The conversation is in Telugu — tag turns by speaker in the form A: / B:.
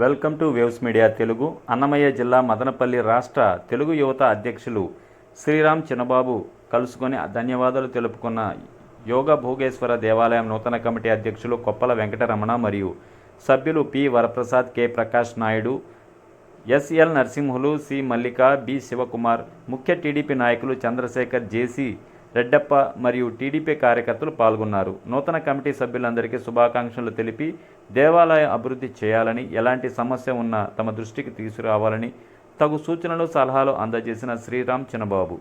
A: Welcome to Waves Media Telugu. Annamayya జిల్లా మదనపల్లి రాష్ట్ర తెలుగు యువత అధ్యక్షులు శ్రీరామ్ చిన్నబాబు కలుసుకొని ధన్యవాదాలు తెలుపుకున్న యోగ భోగేశ్వర దేవాలయం నూతన కమిటీ అధ్యక్షులు కొప్పల వెంకటరమణ మరియు సభ్యులు P Varaprasad K Prakash Naidu SL Narasimhulu C Mallika B Shivakumar ముఖ్య టీడీపీ నాయకులు చంద్రశేఖర్ జేసీ రెడ్డప్ప మరియు టీడీపీ కార్యకర్తలు పాల్గొన్నారు. నూతన కమిటీ సభ్యులందరికీ శుభాకాంక్షలు తెలిపి దేవాలయ అభివృద్ధి చేయాలని ఎలాంటి సమస్య ఉన్నా తమ దృష్టికి తీసుకురావాలని తగు సూచనలు సలహాలు అందజేసిన శ్రీరామ్ చిన్నబాబు.